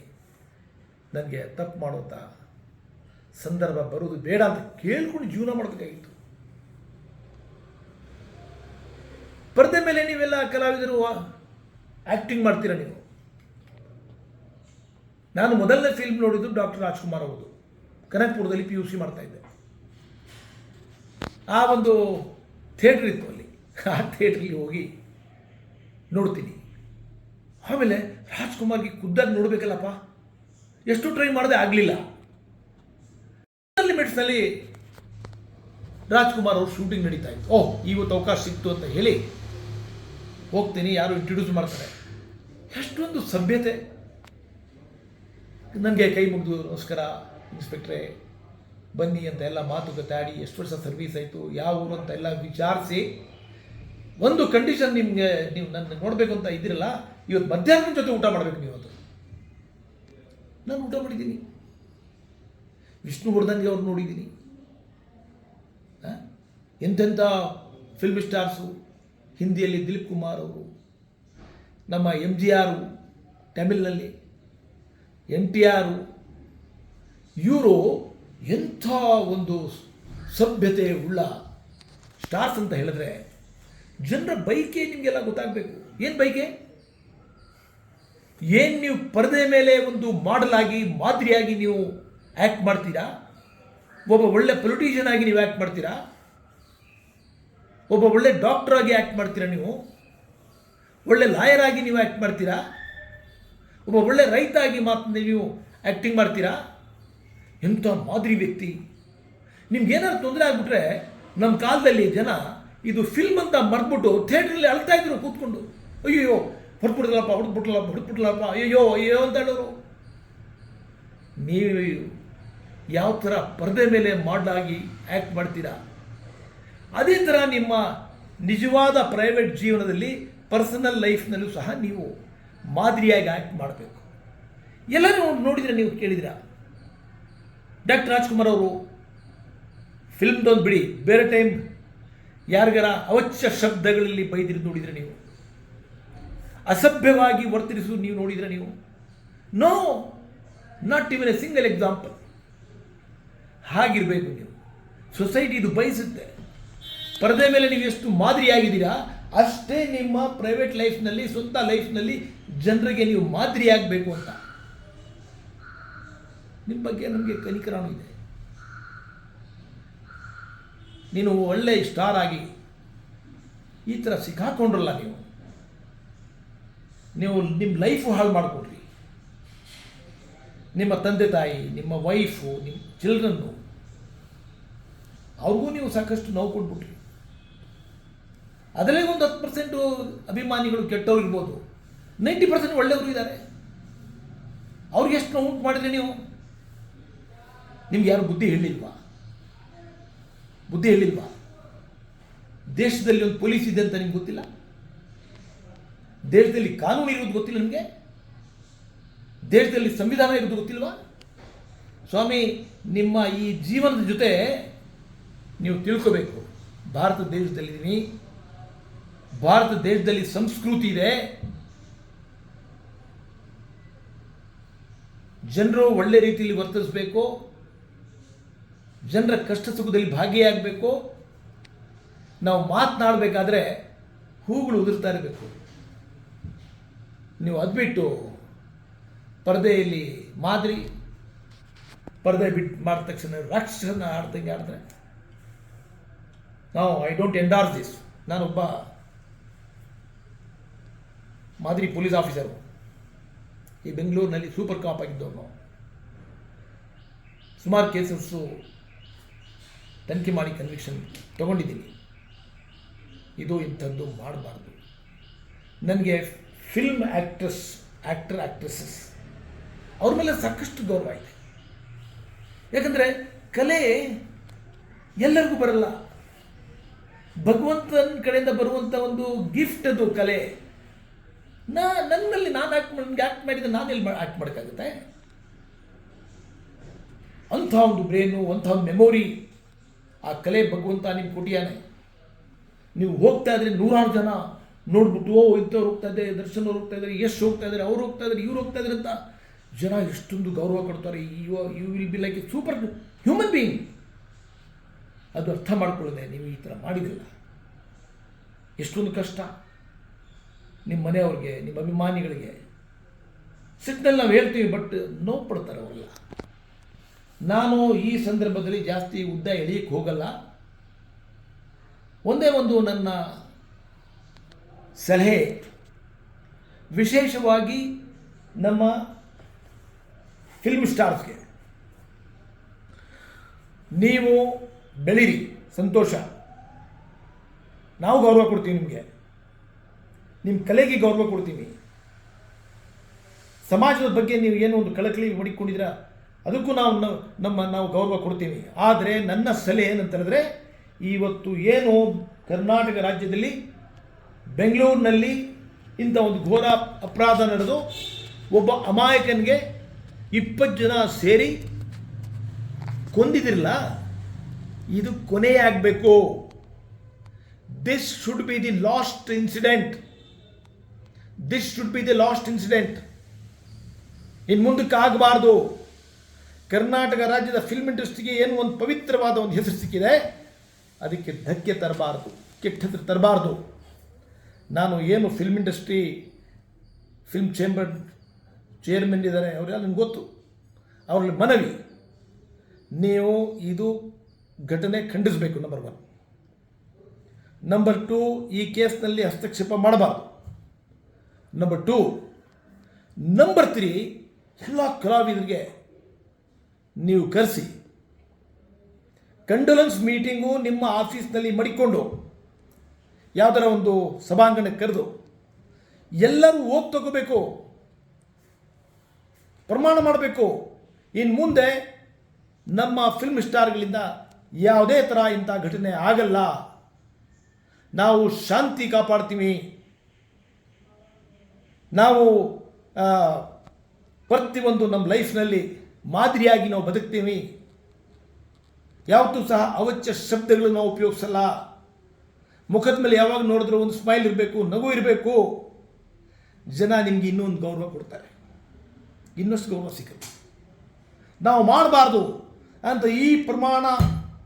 ನನಗೆ ತಪ್ಪು ಮಾಡುವಂಥ ಸಂದರ್ಭ ಬರೋದು ಬೇಡ ಅಂತ ಕೇಳ್ಕೊಂಡು ಜೀವನ ಮಾಡಬೇಕಾಗಿತ್ತು. ಪರದೆ ಮೇಲೆ ನೀವೆಲ್ಲ ಕಲಾವಿದರು ಆ್ಯಕ್ಟಿಂಗ್ ಮಾಡ್ತೀರಾ ನೀವು? ನಾನು ಮೊದಲನೇ ಫಿಲ್ಮ್ ನೋಡಿದ್ದು ಡಾಕ್ಟರ್ ರಾಜ್ಕುಮಾರ್ ಅವರು ಕನಕಪುರದಲ್ಲಿ ಪಿ ಯು ಸಿ ಮಾಡ್ತಾ ಇದ್ದೆ. ಆ ಒಂದು ಥಿಯೇಟ್ರ್ ಇತ್ತು ಅಲ್ಲಿ. ಆ ಥಿಯೇಟ್ರಿಗೆ ಹೋಗಿ ನೋಡ್ತೀನಿ. ಆಮೇಲೆ ರಾಜ್ಕುಮಾರ್ಗೆ ಖುದ್ದಾಗಿ ನೋಡಬೇಕಲ್ಲಪ್ಪ. ಎಷ್ಟು ಟ್ರೈ ಮಾಡದೆ ಆಗಲಿಲ್ಲ. ಲಿಮಿಟ್ಸ್ನಲ್ಲಿ ರಾಜ್ಕುಮಾರ್ ಅವ್ರ ಶೂಟಿಂಗ್ ನಡೀತಾ ಇತ್ತು. ಓಹ್, ಇವತ್ತು ಅವಕಾಶ ಸಿಕ್ತು ಅಂತ ಹೇಳಿ ಹೋಗ್ತೀನಿ, ಯಾರು ಇಂಟ್ರೊಡ್ಯೂಸ್ ಮಾಡ್ತಾರೆ. ಎಷ್ಟೊಂದು ಸಭ್ಯತೆ. ನನಗೆ ಕೈ ಮುಗಿದು ನಮಸ್ಕಾರ. ಇನ್ಸ್ಪೆಕ್ಟ್ರೇ, ಬನ್ನಿ ಅಂತ ಎಲ್ಲ ಮಾತುಕತೆ ಆಡಿ ಎಷ್ಟು ವರ್ಷ ಸರ್ವೀಸ್ ಆಯಿತು, ಯಾವ ಊರು ಅಂತ ಎಲ್ಲ ವಿಚಾರಿಸಿ, ಒಂದು ಕಂಡೀಷನ್ ನಿಮಗೆ ನೀವು ನನ್ನ ನೋಡಬೇಕು ಅಂತ ಇದ್ದೀರಲ್ಲ, ಇವತ್ತು ಮಧ್ಯಾಹ್ನ ಜೊತೆ ಊಟ ಮಾಡಬೇಕು ನೀವು ಅದು. ನಾನು ಊಟ ಮಾಡಿದ್ದೀನಿ. ವಿಷ್ಣುವರ್ಧನ್ಗೆ ಅವ್ರು ನೋಡಿದ್ದೀನಿ? ಎಂತೆಂಥ ಫಿಲ್ಮ್ ಸ್ಟಾರ್ಸು ಹಿಂದಿಯಲ್ಲಿ ದಿಲೀಪ್ ಕುಮಾರ್ ಅವರು, ನಮ್ಮ ಎಂ ಜಿ ಆರು ತಮಿಳ್ನಲ್ಲಿ ಎನ್ ಟಿ ಆರು ಇವರು ಎಂಥ ಒಂದು ಸಭ್ಯತೆ ಉಳ್ಳ ಸ್ಟಾರ್ಸ್ ಅಂತ ಹೇಳಿದ್ರೆ ಜನರ ಬೈಕೆ ನಿಮಗೆಲ್ಲ ಗೊತ್ತಾಗಬೇಕು. ಏನು ಬೈಕೆ? ಏನು ನೀವು ಪರದೆ ಮೇಲೆ ಒಂದು ಮಾಡಲಾಗಿ, ಮಾದರಿಯಾಗಿ ನೀವು ಆ್ಯಕ್ಟ್ ಮಾಡ್ತೀರಾ? ಒಬ್ಬ ಒಳ್ಳೆ ಪೊಲಿಟಿಷಿಯನ್ ಆಗಿ ನೀವು ಆ್ಯಕ್ಟ್ ಮಾಡ್ತೀರಾ? ಒಬ್ಬ ಒಳ್ಳೆ ಡಾಕ್ಟರ್ ಆಗಿ ಆ್ಯಕ್ಟ್ ಮಾಡ್ತೀರಾ ನೀವು? ಒಳ್ಳೆ ಲಾಯರ್ ಆಗಿ ನೀವು ಆ್ಯಕ್ಟ್ ಮಾಡ್ತೀರಾ? ಒಬ್ಬ ಒಳ್ಳೆ ರೈತ ಆಗಿ ಮಾತು ನೀವು ಆ್ಯಕ್ಟಿಂಗ್ ಮಾಡ್ತೀರಾ? ಎಂಥ ಮಾದರಿ ವ್ಯಕ್ತಿ? ನಿಮ್ಗೇನಾದ್ರು ತೊಂದರೆ ಆಗಿಬಿಟ್ರೆ ನಮ್ಮ ಕಾಲದಲ್ಲಿ ಜನ ಇದು ಫಿಲ್ಮ್ ಅಂತ ಮರ್ಬಿಟ್ಟು ಥಿಯೇಟ್ರಲ್ಲಿ ಅಳ್ತಾ ಇದ್ರು ಕೂತ್ಕೊಂಡು. ಅಯ್ಯೋ ಹೊಡ್ಬಿಡ್ಲಪ್ಪ ಹೊಡ್ಬಿಟ್ಲಪ್ಪ ಹೊಡ್ಬಿಟ್ಲಪ್ಪ ಅಯ್ಯೋ ಅಯ್ಯೋ ಅಂತ ಹೇಳೋರು. ನೀವು ಯಾವ ಥರ ಪರದೆ ಮೇಲೆ ಮಾಡಲಾಗಿ ಆ್ಯಕ್ಟ್ ಮಾಡ್ತೀರಾ? ಅದೇ ಥರ ನಿಮ್ಮ ನಿಜವಾದ ಪ್ರೈವೇಟ್ ಜೀವನದಲ್ಲಿ ಪರ್ಸನಲ್ ಲೈಫ್ನಲ್ಲೂ ಸಹ ನೀವು ಮಾದರಿಯಾಗಿ ಆ್ಯಕ್ಟ್ ಮಾಡಬೇಕು. ಎಲ್ಲರೂ ನೋಡಿದರೆ ನೀವು ಕೇಳಿದಿರ ಡಾಕ್ಟರ್ ರಾಜ್ಕುಮಾರ್ ಅವರು ಫಿಲ್ಮ್ದೊಂದು ಬಿಡಿ, ಬೇರೆ ಟೈಮ್ ಯಾರಿಗಾರ ಅವಚ್ಚ ಶಬ್ದಗಳಲ್ಲಿ ಬೈದಿರಿ ನೋಡಿದರೆ ನೀವು. ಅಸಭ್ಯವಾಗಿ ವರ್ತಿಸುವುದು ನೀವು ನೋಡಿದರೆ ನೀವು. No not even a single example ಹಾಗಿರಬೇಕು ನೀವು. ಸೊಸೈಟಿ ಇದು ಬಯಸುತ್ತೆ. ಪರದೆ ಮೇಲೆ ನೀವು ಎಷ್ಟು ಮಾದರಿಯಾಗಿದ್ದೀರಾ, ಅಷ್ಟೇ ನಿಮ್ಮ ಪ್ರೈವೇಟ್ ಲೈಫ್ನಲ್ಲಿ ಸ್ವಂತ ಲೈಫ್ನಲ್ಲಿ ಜನರಿಗೆ ನೀವು ಮಾದರಿಯಾಗಬೇಕು ಅಂತ. ನಿಮ್ಮ ಬಗ್ಗೆ ನಮಗೆ ಕನಿಕರಾನು ಇದೆ. ನೀನು ಒಳ್ಳೆ ಸ್ಟಾರ್ ಆಗಿ ಈ ಥರ ಸಿಕ್ಕಾಕೊಂಡ್ರಲ್ಲ ನೀವು. ನೀವು ನಿಮ್ಮ ಲೈಫು ಹಾಳು ಮಾಡಿಕೊಡ್ರಿ. ನಿಮ್ಮ ತಂದೆ ತಾಯಿ, ನಿಮ್ಮ ವೈಫು ನಿಮ್ಮ ಚಿಲ್ಡ್ರನ್ನು ಅವ್ರಿಗೂ ನೀವು ಸಾಕಷ್ಟು ನೋವು ಕೊಟ್ಬಿಟ್ರಿ. ಅದರಲ್ಲೇ ಒಂದು ಹತ್ತು ಪರ್ಸೆಂಟು ಅಭಿಮಾನಿಗಳು ಕೆಟ್ಟವ್ರಿರ್ಬೋದು ನೈಂಟಿ ಪರ್ಸೆಂಟ್ ಒಳ್ಳೆಯವರು ಇದ್ದಾರೆ. ಅವ್ರಿಗೆ ಎಷ್ಟು ನೋವು ಮಾಡಿದ್ರಿ ನೀವು? ನಿಮ್ಗೆ ಯಾರು ಬುದ್ಧಿ ಹೇಳಿಲ್ವಾ? ಬುದ್ಧಿ ಹೇಳಿಲ್ವಾ? ದೇಶದಲ್ಲಿ ಒಂದು ಪೊಲೀಸ್ ಇದೆ ಅಂತ ನಿಮ್ಗೆ ಗೊತ್ತಿಲ್ಲ? ದೇಶದಲ್ಲಿ ಕಾನೂನು ಇರೋದು ಗೊತ್ತಿಲ್ಲ ನಿಮಗೆ? ದೇಶದಲ್ಲಿ ಸಂವಿಧಾನ ಇರೋದು ಗೊತ್ತಿಲ್ವಾ? ಸ್ವಾಮಿ, ನಿಮ್ಮ ಈ ಜೀವನದ ಜೊತೆ ನೀವು ತಿಳ್ಕೋಬೇಕು. ಭಾರತ ದೇಶದಲ್ಲಿದ್ದೀನಿ. ಭಾರತ ದೇಶದಲ್ಲಿ ಸಂಸ್ಕೃತಿ ಇದೆ. ಜನರು ಒಳ್ಳೆ ರೀತಿಯಲ್ಲಿ ವರ್ತಿಸಬೇಕು. ಜನರ ಕಷ್ಟ ಸುಖದಲ್ಲಿ ಭಾಗಿಯಾಗಬೇಕು. ನಾವು ಮಾತನಾಡಬೇಕಾದ್ರೆ ಹೂಗಳು ಉದುರ್ತಾ ಇರಬೇಕು. ನೀವು ಅದ್ಬಿಟ್ಟು ಪರದೆಯಲ್ಲಿ ಮಾದರಿ. ಪರದೆ ಬಿಟ್ಟು ಮಾಡಿದ ತಕ್ಷಣ ರಾಕ್ಷಸನ ಆಡ್ದಂಗೆ ಆಡಿದ್ರೆ ನಾವು ಐ ಡೋಂಟ್ ಎಂಡಾರ್ಸ್ ದಿಸ್ ನಾನೊಬ್ಬ ಮಾದರಿ ಪೊಲೀಸ್ ಆಫೀಸರು. ಈ ಬೆಂಗಳೂರಿನಲ್ಲಿ ಸೂಪರ್ ಕಾಪ್ ಆಗಿದ್ದವನು. ಸುಮಾರು ಕೇಸಸ್ಸು ತನಿಖೆ ಮಾಡಿ ಕನ್ವಿಕ್ಷನ್ ತೊಗೊಂಡಿದ್ದೀನಿ. ಇದು ಇಂಥದ್ದು ಮಾಡಬಾರ್ದು. ನನಗೆ ಫಿಲ್ಮ್ ಆ್ಯಕ್ಟ್ರೆಸ್ ಆ್ಯಕ್ಟರ್ ಆ್ಯಕ್ಟ್ರೆಸಸ್ ಅವ್ರ ಮೇಲೆ ಸಾಕಷ್ಟು ಗೌರವ ಇದೆ. ಯಾಕಂದರೆ ಕಲೆ ಎಲ್ಲರಿಗೂ ಬರಲ್ಲ. ಭಗವಂತನ ಕಡೆಯಿಂದ ಬರುವಂಥ ಒಂದು ಗಿಫ್ಟ್ ಅದು ಕಲೆ. ನಾ, ನನ್ನಲ್ಲಿ ನಾನು ಆ್ಯಕ್ಟ್ ನನಗೆ ಆ್ಯಕ್ಟ್ ಮಾಡಿದ್ರೆ ನಾನು ಎಲ್ಲಿ ಆ್ಯಕ್ಟ್ ಮಾಡೋಕ್ಕಾಗುತ್ತೆ? ಅಂಥ ಒಂದು ಬ್ರೇನು ಅಂಥ ಒಂದು ಮೆಮೊರಿ ಆ ಕಲೆ ಭಗವಂತ ನಿಮ್ಮ ಕೊಟ್ಟಿಯಾನೆ ನೀವು ಹೋಗ್ತಾ ಇದ್ರೆ ನೂರಾರು ಜನ ನೋಡ್ಬಿಟ್ಟು, ಓ, ಇಂಥವ್ರು ಹೋಗ್ತಾ ಇದ್ದಾರೆ ದರ್ಶನ್ ಹೋಗ್ತಾ ಇದ್ದಾರೆ ಯಶ್ ಹೋಗ್ತಾ ಇದ್ದಾರೆ ಅವ್ರು ಹೋಗ್ತಾ ಇದ್ದಾರೆ ಇವ್ರು ಹೋಗ್ತಾ ಇದ್ದಾರೆ ಅಂತ ಜನ ಎಷ್ಟೊಂದು ಗೌರವ ಕೊಡ್ತಾರೆ. You you will be like a super human being ಅದು ಅರ್ಥ ಮಾಡ್ಕೊಳ್ಳದೆ, ನೀವು ಈ ಥರ ಮಾಡಿದಿಲ್ಲ ಎಷ್ಟೊಂದು ಕಷ್ಟ. ನಿಮ್ಮ ಮನೆಯವ್ರಿಗೆ, ನಿಮ್ಮ ಅಭಿಮಾನಿಗಳಿಗೆ. ಸಿಟ್ಟಿನಲ್ಲಿ ನಾವು ಹೇಳ್ತೀವಿ ಬಟ್ ನೋವು ಪಡ್ತಾರೆ ಅವರೆಲ್ಲ. ನಾನು ಈ ಸಂದರ್ಭದಲ್ಲಿ ಜಾಸ್ತಿ ಉದ್ದ ಎಳೆಯಕ್ಕೆ ಹೋಗಲ್ಲ. ಒಂದೇ ಒಂದು ನನ್ನ ಸಲಹೆ, ವಿಶೇಷವಾಗಿ ನಮ್ಮ ಫಿಲ್ಮ್ ಸ್ಟಾರ್ಸ್ಗೆ ನೀವು ಬೆಳೀರಿ, ಸಂತೋಷ. ನಾವು ಗೌರವ ಕೊಡ್ತೀವಿ ನಿಮಗೆ. ನಿಮ್ಮ ಕಲೆಗೆ ಗೌರವ ಕೊಡ್ತೀವಿ. ಸಮಾಜದ ಬಗ್ಗೆ ನೀವು ಏನೋ ಒಂದು ಕಳಕಳಿ ಮಾಡಿಕೊಂಡಿದ್ರ ಅದಕ್ಕೂ ನಾವು ನಮ್ಮ ನಾವು ಗೌರವ ಕೊಡ್ತೀವಿ. ಆದರೆ ನನ್ನ ಸಲಹೆ ಏನಂತ ಹೇಳಿದ್ರೆ, ಇವತ್ತು ಏನು ಕರ್ನಾಟಕ ರಾಜ್ಯದಲ್ಲಿ ಬೆಂಗಳೂರಿನಲ್ಲಿ ಇಂಥ ಒಂದು ಘೋರ ಅಪರಾಧ ನಡೆದು ಒಬ್ಬ ಅಮಾಯಕನಿಗೆ ಇಪ್ಪತ್ತು ಜನ ಸೇರಿ ಕೊಂದಿದಿರಲ್ಲ, ಇದು ಕೊನೆಯಾಗಬೇಕು this should be the last incident this should be the last incident ಇನ್ನು ಮುಂದಕ್ಕೆ ಆಗಬಾರ್ದು. ಕರ್ನಾಟಕ ರಾಜ್ಯದ ಫಿಲ್ಮ್ ಇಂಡಸ್ಟ್ರಿಗೆ ಏನು ಒಂದು ಪವಿತ್ರವಾದ ಒಂದು ಹೆಸರು ಸಿಕ್ಕಿದೆ? ಅದಕ್ಕೆ ಧಕ್ಕೆ ತರಬಾರದು, ಕೆಟ್ಟ ಹೆಸರು ತರಬಾರ್ದು. ನಾನು ಏನು film industry film chamber chairman ಇದ್ದಾರೆ ಅವರೆಲ್ಲ ನನಗೆ ಗೊತ್ತು? ಅವರಲ್ಲಿ ಮನವಿ, ನೀವು ಇದು ಘಟನೆ ಖಂಡಿಸಬೇಕು ನಂಬರ್ ಒನ್ ನಂಬರ್ ಟೂ ಈ ಕೇಸ್ನಲ್ಲಿ ಹಸ್ತಕ್ಷೇಪ ಮಾಡಬಾರ್ದು. ನಂಬರ್ ಟೂ ನಂಬರ್ ತ್ರೀ ಎಲ್ಲ ಕಲಾವಿದರಿಗೆ ನೀವು ಕರೆಸಿ. ಕಂಡೋಲೆನ್ಸ್ ಮೀಟಿಂಗು ನಿಮ್ಮ ಆಫೀಸ್ನಲ್ಲಿ ಮಡಿಕೊಂಡು. ಯಾವುದರ ಒಂದು ಸಭಾಂಗಣಕ್ಕೆ ಕರೆದು. ಎಲ್ಲರೂ ಹೋಗಿ ತಗೋಬೇಕು. ಪ್ರಮಾಣ ಮಾಡಬೇಕು. ಇನ್ನು ಮುಂದೆ ನಮ್ಮ ಫಿಲ್ಮ್ ಸ್ಟಾರ್ಗಳಿಂದ ಯಾವುದೇ ಥರ ಇಂಥ ಘಟನೆ ಆಗಲ್ಲ. ನಾವು ಶಾಂತಿ ಕಾಪಾಡ್ತೀವಿ. ನಾವು ಪ್ರತಿಯೊಂದು ನಮ್ಮ ಲೈಫ್ನಲ್ಲಿ ಮಾದರಿಯಾಗಿ ನಾವು ಬದುಕ್ತೀವಿ. ಯಾವತ್ತೂ ಸಹ ಅವಚ್ಯ ಶಬ್ದಗಳನ್ನು ನಾವು ಉಪಯೋಗಿಸಲ್ಲ. ಮುಖದ ಮೇಲೆ ಯಾವಾಗ ನೋಡಿದ್ರೂ ಒಂದು ಸ್ಮೈಲ್ ಇರಬೇಕು, ನಗು ಇರಬೇಕು. ಜನ ನಿಮಗೆ ಇನ್ನೊಂದು ಗೌರವ ಕೊಡ್ತಾರೆ. ಇನ್ನಷ್ಟು ಗೌರವ ಸಿಗುತ್ತೆ ನಾವು ಮಾಡಬಾರ್ದು ಅಂತ ಈ ಪ್ರಮಾಣ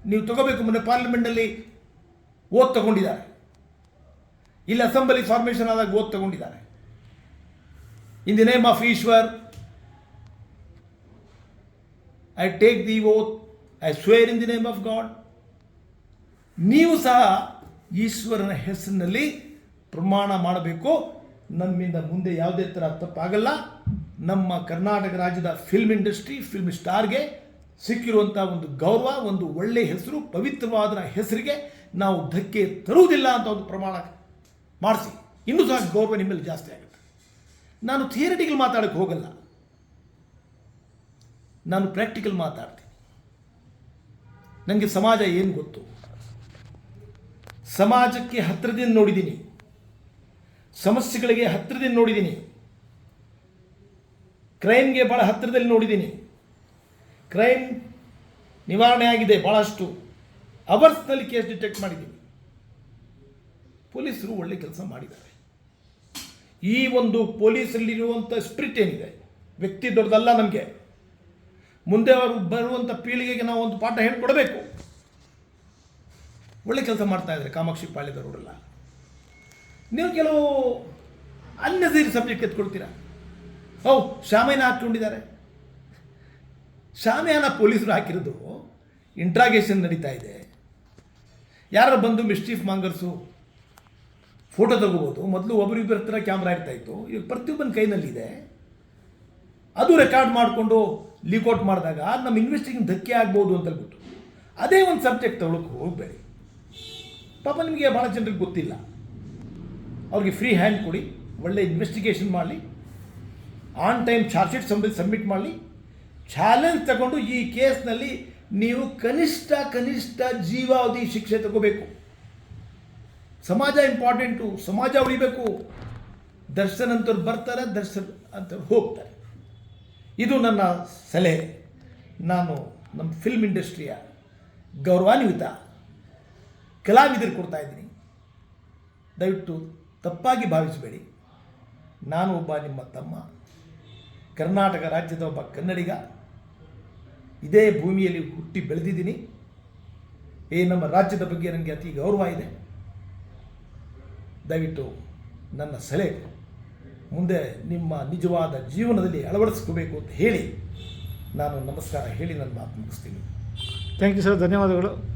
ನೀವು ತಗೋಬೇಕು ಮೊನ್ನೆ ಪಾರ್ಲಿಮೆಂಟಲ್ಲಿ ಓದ್ ತಗೊಂಡಿದ್ದಾರೆ. ಇಲ್ಲಿ ಅಸೆಂಬ್ಲಿ ಫಾರ್ಮೇಷನ್ ಆದಾಗ ಓದ್ ತಗೊಂಡಿದ್ದಾರೆ. In the name of Eshwar I take the oath I swear in the name of God ನೀವು ಸಹ ಈಶ್ವರನ ಹೆಸರಿನಲ್ಲಿ ಪ್ರಮಾಣ ಮಾಡಬೇಕು. ನಮ್ಮಿಂದ ಮುಂದೆ ಯಾವುದೇ ಥರ ತಪ್ಪಾಗಲ್ಲ. ನಮ್ಮ ಕರ್ನಾಟಕ ರಾಜ್ಯದ ಫಿಲ್ಮ್ ಇಂಡಸ್ಟ್ರಿ ಫಿಲ್ಮ್ ಸ್ಟಾರ್ಗೆ ಸಿಕ್ಕಿರುವಂಥ ಒಂದು ಗೌರವ, ಒಂದು ಒಳ್ಳೆಯ ಹೆಸರು, ಪವಿತ್ರವಾದ ಹೆಸರಿಗೆ ನಾವು ಧಕ್ಕೆ ತರುವುದಿಲ್ಲ ಅಂತ ಒಂದು ಪ್ರಮಾಣ ಮಾಡಿಸಿ. ಇನ್ನೂ ಸಹ ಗೌರವ ನಿಮ್ಮಲ್ಲಿ ಜಾಸ್ತಿ ಆಗುತ್ತೆ. ನಾನು ಥಿಯರಿಟಿಕಲ್ ಮಾತಾಡೋಕ್ಕೆ ಹೋಗಲ್ಲ. ನಾನು ಪ್ರಾಕ್ಟಿಕಲ್ ಮಾತಾಡ್ತೀನಿ. ನನಗೆ ಸಮಾಜ ಏನು ಗೊತ್ತು? ಸಮಾಜಕ್ಕೆ ಹತ್ತಿರದಿಂದ ನೋಡಿದ್ದೀನಿ. ಸಮಸ್ಯೆಗಳಿಗೆ ಹತ್ತಿರದಿಂದ ನೋಡಿದ್ದೀನಿ. ಕ್ರೈಮ್ಗೆ ಭಾಳ ಹತ್ತಿರದಲ್ಲಿ ನೋಡಿದ್ದೀನಿ. ಕ್ರೈಮ್ ನಿವಾರಣೆ ಆಗಿದೆ ಭಾಳಷ್ಟು ಅವರ್ಸ್ನಲ್ಲಿ ಕೇಸ್ ಡಿಟೆಕ್ಟ್ ಮಾಡಿದ್ದೀನಿ. ಪೊಲೀಸರು ಒಳ್ಳೆ ಕೆಲಸ ಮಾಡಿದ್ದಾರೆ. ಈ ಒಂದು ಪೊಲೀಸಲ್ಲಿರುವಂಥ ಸ್ಪಿರಿಟ್ ಏನಿದೆ? ವ್ಯಕ್ತಿ ದೊಡ್ಡದಲ್ಲ ನಮಗೆ. ಮುಂದೆ ಅವರು ಬರುವಂಥ ಪೀಳಿಗೆಗೆ ನಾವು ಒಂದು ಪಾಠ ಹೇಳ್ಕೊಡಬೇಕು. ಒಳ್ಳೆ ಕೆಲಸ ಮಾಡ್ತಾ ಇದ್ದಾರೆ ಕಾಮಾಕ್ಷಿ ಪಾಳ್ಯದವರೆಲ್ಲ ನೀವು ಕೆಲವು ಅನ್ನೆಸರಿ ಸಬ್ಜೆಕ್ಟ್ ಎತ್ಕೊಳ್ತೀರಾ? ಹೌ ಶಾಮಿಯಾನ ಹಾಕ್ಕೊಂಡಿದ್ದಾರೆ. ಶಾಮಿಯಾನ ಪೊಲೀಸರು ಹಾಕಿರೋದು ಇಂಟ್ರಾಗೇಷನ್ ನಡೀತಾ ಇದೆ. ಯಾರು ಬಂದು ಮಿಸ್ಟೀಫ್ ಮಾಂಗರ್ಸು ಫೋಟೋ ತಗೋಬೋದು. ಮೊದಲು ಒಬ್ಬರಿಬ್ಬರ ಹತ್ರ ಕ್ಯಾಮ್ರಾ ಇರ್ತಾ ಇತ್ತು. ಈಗ ಪ್ರತಿಯೊಬ್ಬನ ಕೈನಲ್ಲಿದೆ. ಅದು ರೆಕಾರ್ಡ್ ಮಾಡಿಕೊಂಡು ಲೀಕ್ಔಟ್ ಮಾಡಿದಾಗ ನಮ್ಮ ಇನ್ವೆಸ್ಟಿಂಗ್ ಧಕ್ಕೆ ಆಗ್ಬೋದು ಅಂತ ಗೊತ್ತು ಅದೇ ಒಂದು ಸಬ್ಜೆಕ್ಟ್ ತಗೊಳಕ್ಕೆ ಹೋಗಬೇಡಿ. ಪಾಪ ನಿಮಗೆ ಭಾಳ ಜನರಿಗೆ ಗೊತ್ತಿಲ್ಲ. ಅವ್ರಿಗೆ ಫ್ರೀ ಹ್ಯಾಂಡ್ ಕೊಡಿ, ಒಳ್ಳೆ ಇನ್ವೆಸ್ಟಿಗೇಷನ್ ಮಾಡಲಿ ಆನ್ ಟೈಮ್ ಚಾರ್ಜ್ ಶೀಟ್ ಸಂಬಂಧ ಸಬ್ಮಿಟ್ ಮಾಡಲಿ ಚಾಲೆಂಜ್ ತಗೊಂಡು ಈ ಕೇಸ್ನಲ್ಲಿ ನೀವು ಕನಿಷ್ಠ ಕನಿಷ್ಠ ಜೀವಾವಧಿ ಶಿಕ್ಷೆ ತಗೋಬೇಕು. ಸಮಾಜ ಇಂಪಾರ್ಟೆಂಟು ಸಮಾಜ ಉಳಿಬೇಕು. ದರ್ಶನ್ ಅಂತವ್ರು ಬರ್ತಾರೆ, ದರ್ಶನ್ ಅಂತವ್ರು ಹೋಗ್ತಾರೆ. ಇದು ನನ್ನ ಸಲಹೆ. ನಾನು ನಮ್ಮ ಫಿಲ್ಮ್ ಇಂಡಸ್ಟ್ರಿಯ ಗೌರವಾನ್ವಿತ ಕಲಾವಿದರು ಕೊಡ್ತಾ ಇದ್ದೀನಿ. ದಯವಿಟ್ಟು ತಪ್ಪಾಗಿ ಭಾವಿಸಬೇಡಿ. ನಾನು ಒಬ್ಬ ನಿಮ್ಮ ತಮ್ಮ. ಕರ್ನಾಟಕ ರಾಜ್ಯದ ಒಬ್ಬ ಕನ್ನಡಿಗ. ಇದೇ ಭೂಮಿಯಲ್ಲಿ ಹುಟ್ಟಿ ಬೆಳೆದಿದ್ದೀನಿ. ಏ, ನಮ್ಮ ರಾಜ್ಯದ ಬಗ್ಗೆ ನನಗೆ ಅತಿ ಗೌರವ ಇದೆ. ದಯವಿಟ್ಟು ನನ್ನ ಸಲಹೆ ಮುಂದೆ ನಿಮ್ಮ ನಿಜವಾದ ಜೀವನದಲ್ಲಿ ಅಳವಡಿಸ್ಕೋಬೇಕು ಅಂತ ಹೇಳಿ ನಾನು ನಮಸ್ಕಾರ ಹೇಳಿ ನನ್ನ ಮಾತು ಮುಗಿಸ್ತೀನಿ. ಥ್ಯಾಂಕ್ ಯು ಸರ್ ಧನ್ಯವಾದಗಳು.